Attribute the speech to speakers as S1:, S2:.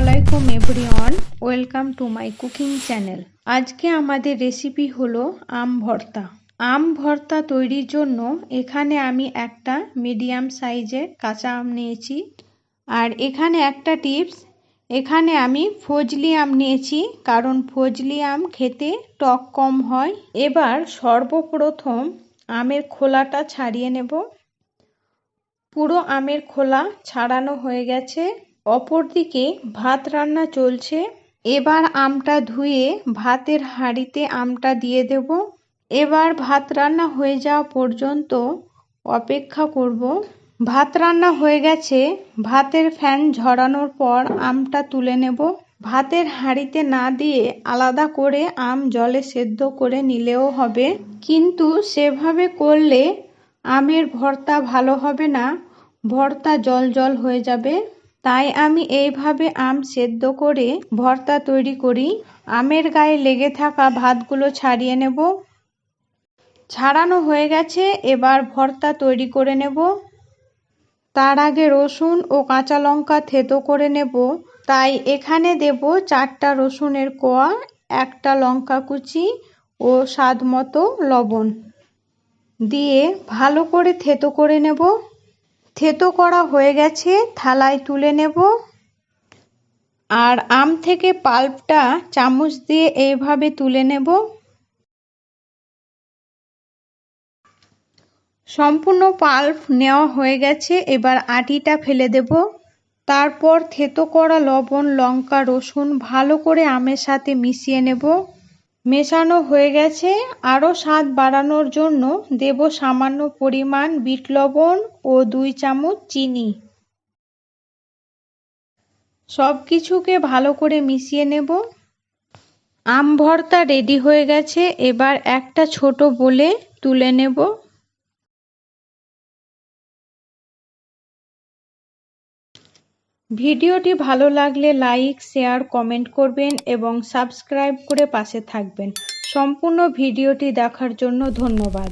S1: আলাইকুম everyone, welcome to my cooking channel. আজকে আমাদের রেসিপি হলো আম ভর্তা। আম ভর্তা তৈরির জন্য এখানে আমি একটা মিডিয়াম সাইজের কাঁচা আম নিয়েছি। আর এখানে একটা টিপস, এখানে আমি ফজলি আম নিয়েছি, কারণ ফজলি আম খেতে টক কম হয়। এবার সর্বপ্রথম আমের খোলাটা ছাড়িয়ে নেব। পুরো আমের খোলা ছাড়ানো হয়ে গেছে। অপরদিকে ভাত রান্না চলছে। এবার আমটা ধুয়ে ভাতের হাঁড়িতে আমটা দিয়ে দেব। এবার ভাত রান্না হয়ে যাওয়া পর্যন্ত অপেক্ষা করব। ভাত রান্না হয়ে গেছে। ভাতের ফ্যান ঝরানোর পর আমটা তুলে নেব। ভাতের হাঁড়িতে না দিয়ে আলাদা করে আম জলে সেদ্ধ করে নিলেও হবে। কিন্তু সেভাবে করলে আমের ভর্তা ভালো হবে না। ভর্তা জল জল হয়ে যাবে। তাই আমি এইভাবে আম সেদ্ধ করে ভর্তা তৈরি করি। আমের গায়ে লেগে থাকা ভাতগুলো ছাড়িয়ে নেব। ছাড়ানো হয়ে গেছে, এবার ভর্তা তৈরি করে নেব। তার আগে রসুন ও কাঁচা লঙ্কা থেতো করে নেব। তাই এখানে দেব চারটা রসুনের কোয়া, একটা লঙ্কা কুচি ও স্বাদ মতো লবণ। দিয়ে ভালো করে থেতো করে নেব। থেতো করা হয়ে গেছে, থালায় তুলে নেব। আর আম থেকে পাল্পটা চামচ দিয়ে এইভাবে তুলে নেব। সম্পূর্ণ পাল্প নেওয়া হয়ে গেছে, এবার আটিটা ফেলে দেব। তারপর থেতো করা লবণ, লঙ্কা, রসুন ভালো করে আমের সাথে মিশিয়ে নেব। মেশানো হয়ে গেছে। আরও স্বাদ বাড়ানোর জন্য দেব সামান্য পরিমাণ বিট লবণ ও দুই চামচ চিনি। সব কিছুকে ভালো করে মিশিয়ে নেব। আম ভর্তা রেডি হয়ে গেছে। এবার একটা ছোট বলে তুলে নেব। ভিডিওটি ভালো লাগলে লাইক, শেয়ার, কমেন্ট করবেন এবং সাবস্ক্রাইব করে পাশে থাকবেন। সম্পূর্ণ ভিডিওটি দেখার জন্য ধন্যবাদ।